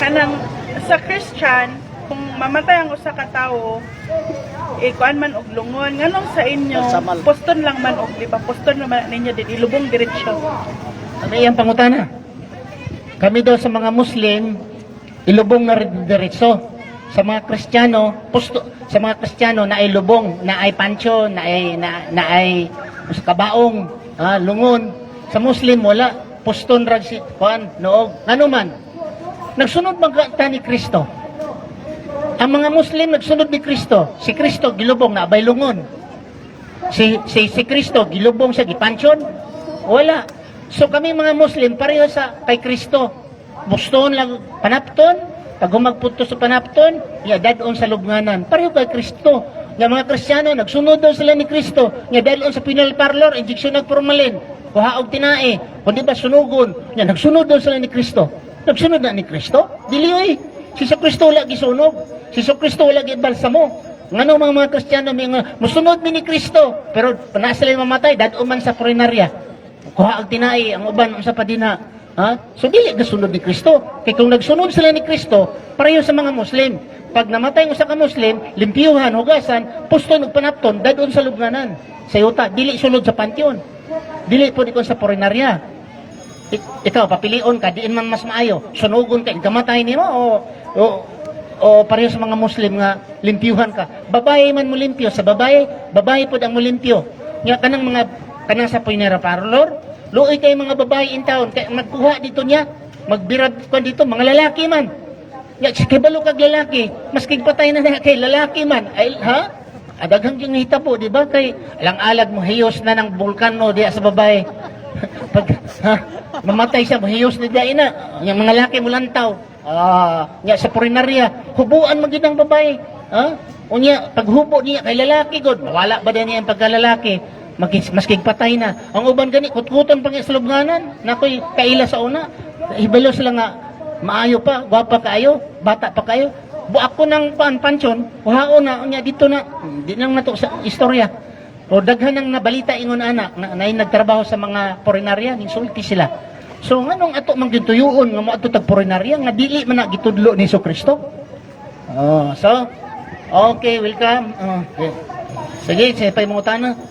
kanang sa Christian kung mamatay ang usa ka tawo eh kuan man og lungon nganong sa inyo Samal. poston lang man og di ba poston naman ninyo din ilubong diretsyo Ano yung pangutana? Kami daw sa mga Muslim, ilubong na rin diretso. Sa mga Kristiyano, pusto, sa mga Kristiyano na ay lubong, na ay pancho, na ay, na, na ay kabaong, ah, lungon. Sa Muslim, wala. Puston rag si, kuan, noog. Ano man? Nagsunod magkata ni Kristo. Ang mga Muslim nagsunod ni Kristo. Si Kristo gilubong na abay lungon. Si si si Kristo gilubong sa gipansion? Wala. So kami mga Muslim pareho sa kay Kristo. Buston lang panapton, pag humagpunto sa panapton, ya dadon sa lubnganan. Pareho kay Kristo. Nga mga Kristiyano nagsunod daw sila ni Kristo. Nga dadon sa penal parlor, injection ng formalin. Kuha og tinae, kundi ba sunugon. Nga nagsunod daw sila ni Kristo. Nagsunod na ni Kristo? Dili oy. Si sa Kristo wala gisunog. Si sa Kristo wala gibalsamo. Ngano mga mga Kristiyano may musunod mi ni Kristo pero na mamatay dadto man sa purinarya. Kuha ang tinai ang uban sa padina. Ha? So dili gasunod ni Kristo. Kay kung nagsunod sila ni Kristo, pareho sa mga Muslim. Pag namatay usa ka Muslim, limpyuhan, hugasan, puston ug panapton dadon sa lubnganan. Sa yuta, dili sulod sa panteon. Dili po di sa purinarya. Ikaw papilion ka diin man mas maayo. Sunugon ka gamatay nimo o o, o pareho sa mga muslim nga limpyuhan ka. Babae man mo limpyo sa babae babae pod ang mo limpyo. Nga kanang mga kanang sa puinera parlor luoy kay mga babae in town kay magkuha dito niya. Magbirad ko dito mga lalaki man. Nga kibalo kag lalaki mas patay na kay lalaki man. Ay ha? Adaghang yung hitabo di ba? Kay alang alag mo hiyos na ng bulkano diya sa babae pag ha, mamatay siya, mahiyos ni Dai na. Yung mga laki mo lantaw. Ah, nya sa purinarya, hubuan magid ang babae. Ha? Unya, pag hubo niya kay lalaki god, mawala ba din niya ang pagkalalaki? Magis, maskig patay na. Ang uban gani, kutkuton pang sa lubnganan. Nakoy, kaila sa una. Hibalo sila nga, maayo pa, gwapa kayo, bata pa kayo. Bu ako ng pan pansyon, wahao na, unya dito na, di nang nato sa istorya. O daghan ang nabalita ingon anak na, na nagtrabaho sa mga foreignarya, insulti sila. So nganong ato man gituyuon nga mo ato tag foreignarya nga dili man na gitudlo ni Kristo. Oh, so okay, welcome. Oh, okay. Sige, sige pa tanong.